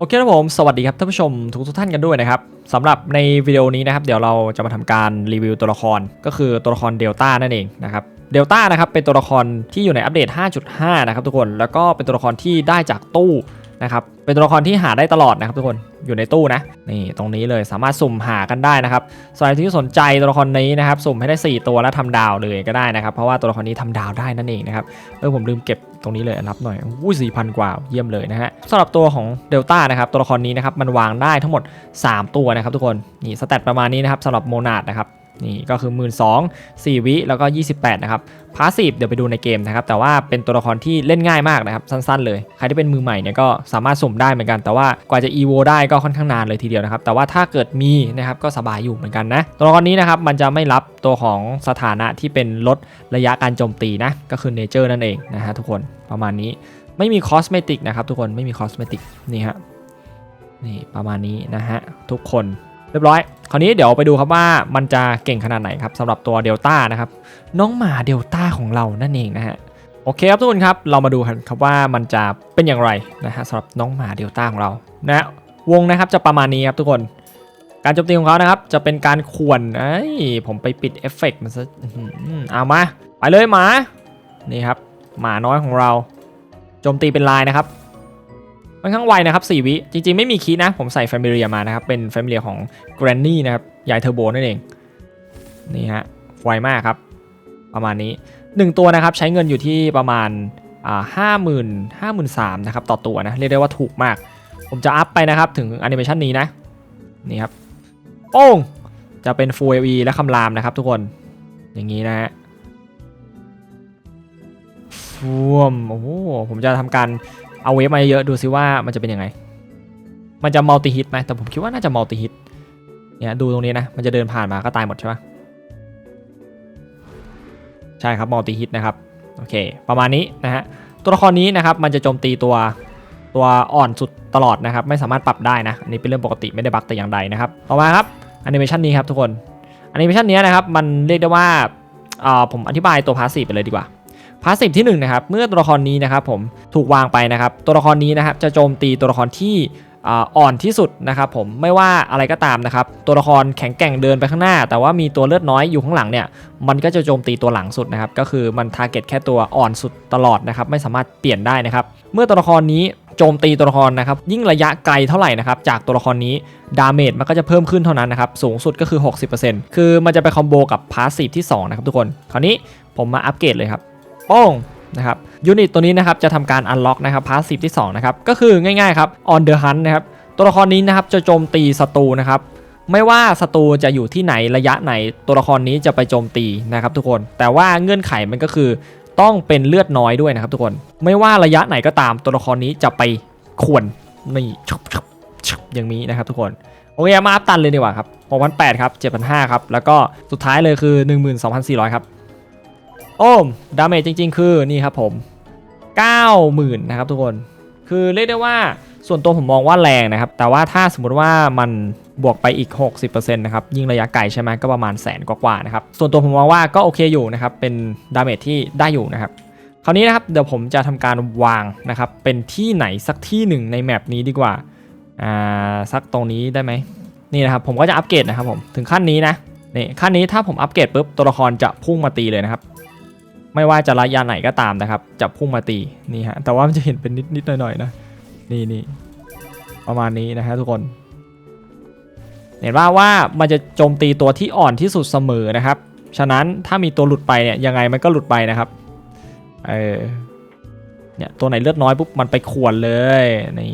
โอเคครับผม สวัสดีครับท่านผู้ชมทุกทุกท่านกันด้วยนะครับสำหรับในวิดีโอนี้นะครับ เดี๋ยวเราจะมาทำการรีวิวตัวละครก็คือตัวละครเดลต้านั่นเองนะครับเดลต้านะครับเป็นตัวละครที่อยู่ในอัปเดต 5.5 นะครับทุกคน แล้วก็เป็นตัวละครที่ได้จากตู้ นะครับเป็นตัวละครที่หาได้ตลอดนะครับทุกคนอยู่ในตู้นะนี่ตรงนี้เลยสามารถสุ่มหากันได้นะครับสำหรับที่สนใจตัวละครนี้นะครับสุ่มให้ได้ 4 ตัวแล้วทำดาวเลยก็ได้นะครับเพราะว่าตัวละครนี้ทำดาวได้นั่นเองนะครับเออผมลืมเก็บตรงนี้เลยรับหน่อยอุ้สี่พันกว่าเยี่ยมเลยนะฮะสำหรับตัวของเดลต้านะครับตัวละครนี้นะครับมันวางได้ทั้งหมด 3 ตัวนะครับทุกคนนี่สแตทประมาณนี้นะครับสำหรับโมนาดนะครับ นี่ก็คือ 1 2 0 0 4วิแล้วก็ 28 นะครับพาสซีฟเดี๋ยวไปดูในเกมนะครับ แต่ว่าเป็นตัวละครที่เล่นง่ายมากนะครับ สั้นๆเลย ใครที่เป็นมือใหม่เนี่ยก็สามารถสุ่มได้เหมือนกัน แต่ว่ากว่าจะ EVO ได้ก็ค่อนข้างนานเลยทีเดียวนะครับ แต่ว่าถ้าเกิดมีนะครับก็สบายอยู่เหมือนกันนะ ตัวละครนี้นะครับมันจะไม่รับตัวของสถานะที่เป็นลดระยะการโจมตีนะก็คือเนเจอร์นั่นเองนะฮะทุกคนประมาณนี้ไม่มีคอสเมติกนะครับทุกคนไม่มีคอสเมติกนี่ฮะนี่ประมาณนี้นะฮะทุกคน เรียบร้อย คราวนี้เดี๋ยวไปดูครับว่ามันจะเก่งขนาดไหนครับสำหรับตัวเดลต้านะครับน้องหมาเดลต้าของเรานั่นเองนะฮะโอเคครับทุกคนครับเรามาดูกันครับว่ามันจะเป็นอย่างไรนะฮะสำหรับน้องหมาเดลต้าของเรานะวงนะครับจะประมาณนี้ครับทุกคนการโจมตีของเขานะครับ จะเป็นการขวนไอ้ยผมไปปิดเอฟเฟกต์มันซะเอามา ไปเลยหมา นี่ครับ หมาน้อยของเรา โจมตีเป็นลายนะครับ ค่อนข้างไวนะครับ4วิจริงๆ ไม่มีคีนะผมใส่ f a m i l i a มานะครับ เป็น f a m i l i a ของ Granny นะครับยายเทอร์โบนั่นเอง นี่ฮะไวมากครับ ประมาณนี้ 1 ตัวนะครับใช้เงินอยู่ที่ประมาณอ่าห้าหมื่นห้าหมื่นสามนะครับต่อตัวนะ เรียกได้ว่าถูกมาก ผมจะอัพไปนะครับถึงแอนิเมชันนี้นะ นี่ครับโป้งจะเป็น Full AV และคำรามนะครับทุกคนอย่างนี้นะฮะฟ่วมโอ้โหผมจะทำการ เอาเวฟมาเยอะดูซิว่ามันจะเป็นยังไง มันจะมัลติฮิตไหมแต่ผมคิดว่าน่าจะมัลติฮิตเนี่ยดูตรงนี้นะ มันจะเดินผ่านมาก็ตายหมดใช่ปะใช่ครับมัลติฮิตนะครับ โอเค ประมาณนี้นะฮะ ตัวละครนี้นะครับ มันจะโจมตีตัวตัวอ่อนสุดตลอดนะครับ ไม่สามารถปรับได้นะ อันนี้เป็นเรื่องปกติไม่ได้บั๊กแต่อย่างใดนะครับ ต่อมาครับแอนิเมชันนี้ครับทุกคนแอนิเมชันนี้นะครับ มันเรียกได้ว่าอ่าผมอธิบายตัวพาสซีฟไปเลยดีกว่า พาสซีฟที่1นงนะครับเมื่อตัวละครนี้นะครับผมถูกวางไปนะครับตัวละครนี้นะครับจะโจมตีตัวละครที่อ่อนที่สุดนะครับผมไม่ว่าอะไรก็ตามนะครับตัวละครแข็งแกร่งเดินไปข้างหน้า แต่ว่ามีตัวเลือดน้อยอยู่ข้างหลังเนี่ยมันก็จะโจมตีตัวหลังสุดนะครับก็คือมันทาร์เก็ตแค่ตัวอ่อนสุดตลอดนะครับไม่สามารถเปลี่ยนได้นะครับเมื่อตัวละครนี้โจมตีตัวละครนะครับยิ่งระยะไกลเท่าไหร่นะครับจากตัวละครนี้ดาเมจมันก็จะเพิ่มขึ้นเท่านั้นนะครับสูงสุดก็คือ 60%คือมันจะไปคอมโบกับพาสซีฟที่สองนะครับทุกคนคราวนี้ผมมาอัปเกรดเลยครับ ป้งนะครับยูนิตตัวนี้นะครับจะทำการอันล็อกนะครับพาสซีฟที่2นะครับก็คือง่ายๆครับ on the hunt นนะครับตัวละครนี้นะครับจะโจมตีศัตรูนะครับไม่ว่าศัตรูจะอยู่ที่ไหนระยะไหนตัวละครนี้จะไปโจมตีนะครับทุกคน แต่ว่าเงื่อนไขมันก็คือต้องเป็นเลือดน้อยด้วยนะครับทุกคน ไม่ว่าระยะไหนก็ตามตัวละครนี้จะไปข่วนนี่ชบชบชบอย่างนี้นะครับทุกคน โอเคมาอัพตันเลยดีกว่าครับ6,800ครับ7,500ครับแล้วก็สุดท้ายเลยคือ 12,400ครับ โอ้มดาเมจจริง ๆ คือนี่ครับผม 90,000 นะครับทุกคน คือเรียกได้ว่าส่วนตัวผมมองว่าแรงนะครับ แต่ว่าถ้าสมมติว่ามันบวกไปอีก 60%นะครับ ยิ่งระยะไกลใช่ไหมก็ประมาณแสนกว่าๆนะครับ ส่วนตัวผมมองว่าก็โอเคอยู่นะครับ เป็นดาเมจที่ได้อยู่นะครับคราวนี้นะครับเดี๋ยวผมจะทำการวางนะครับ เป็นที่ไหนสักที่หนึ่งในแมปนี้ดีกว่าอ่าสักตรงนี้ได้ไหมนี่นะครับผมก็จะอัปเกรดนะครับผมถึงขั้นนี้นะนี่ขั้นนี้ถ้าผมอัปเกรดปุ๊บตัวละครจะพุ่งมาตีเลยนะครับ ไม่ว่าจะระยะไหนก็ตามนะครับ จะพุ่งมาตีนี่ฮะแต่ว่ามันจะเห็นเป็นนิดนิดหน่อยๆนะนี่นี่ประมาณนี้นะฮะทุกคน เห็นว่าว่ามันจะโจมตีตัวที่อ่อนที่สุดเสมอนะครับ ฉะนั้นถ้ามีตัวหลุดไปเนี่ยยังไงมันก็หลุดไปนะครับเออเนี่ยตัวไหนเลือดน้อยปุ๊บมันไปขวนเลยนี่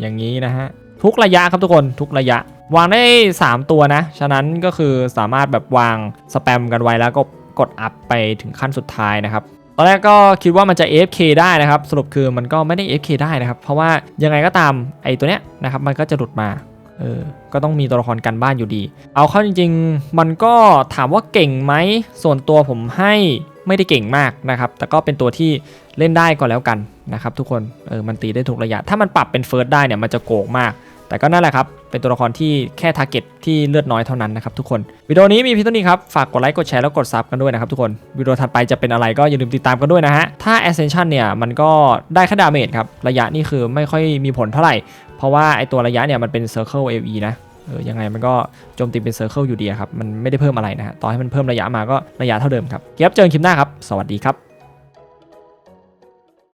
อย่างนี้นะฮะทุกระยะครับทุกคนทุกระยะ วางได้ 3 ตัวนะ ฉะนั้นก็คือสามารถแบบวางสแปมกันไว้แล้วก็ กดอัพไปถึงขั้นสุดท้ายนะครับตอนแรกก็คิดว่ามันจะ AFK ได้นะครับ สรุปคือมันก็ไม่ได้ AFK ได้นะครับ เพราะว่ายังไงก็ตามไอ้ตัวเนี้ยนะครับมันก็จะหลุดมาเออก็ต้องมีตัวละครกันบ้านอยู่ดี เอาเข้าจริง ๆ มันก็ถามว่าเก่งไหมส่วนตัวผมให้ไม่ได้เก่งมากนะครับ แต่ก็เป็นตัวที่เล่นได้ก็แล้วกันนะครับทุกคนเออมันตีได้ถูกระยะ ถ้ามันปรับเป็นเฟิร์สได้เนี่ยมันจะโกงมาก แต่ก็นั่นแหละครับ เป็นตัวละครที่แค่ทาร์เก็ตที่เลือดน้อยเท่านั้นนะครับทุกคน วิดีโอนี้มีเพียงเท่านี้ครับ ฝากกดไลค์ กดแชร์ แล้วกดซับกันด้วยนะครับทุกคน วิดีโอถัดไปจะเป็นอะไรก็อย่าลืมติดตามกันด้วยนะฮะ ถ้า Ascension เนี่ย มันก็ได้แค่ดาเมจครับ ระยะนี่คือไม่ค่อยมีผลเท่าไหร่ เพราะว่าไอตัวระยะเนี่ยมันเป็น Circle AE นะเออยังไงมันก็โจมตีเป็น Circle อยู่ดีครับ มันไม่ได้เพิ่มอะไรนะฮะต่อให้มันเพิ่มระยะมาก็ระยะเท่าเดิมครับเก็บเจอกันคลิปหน้าครับ สวัสดีครับ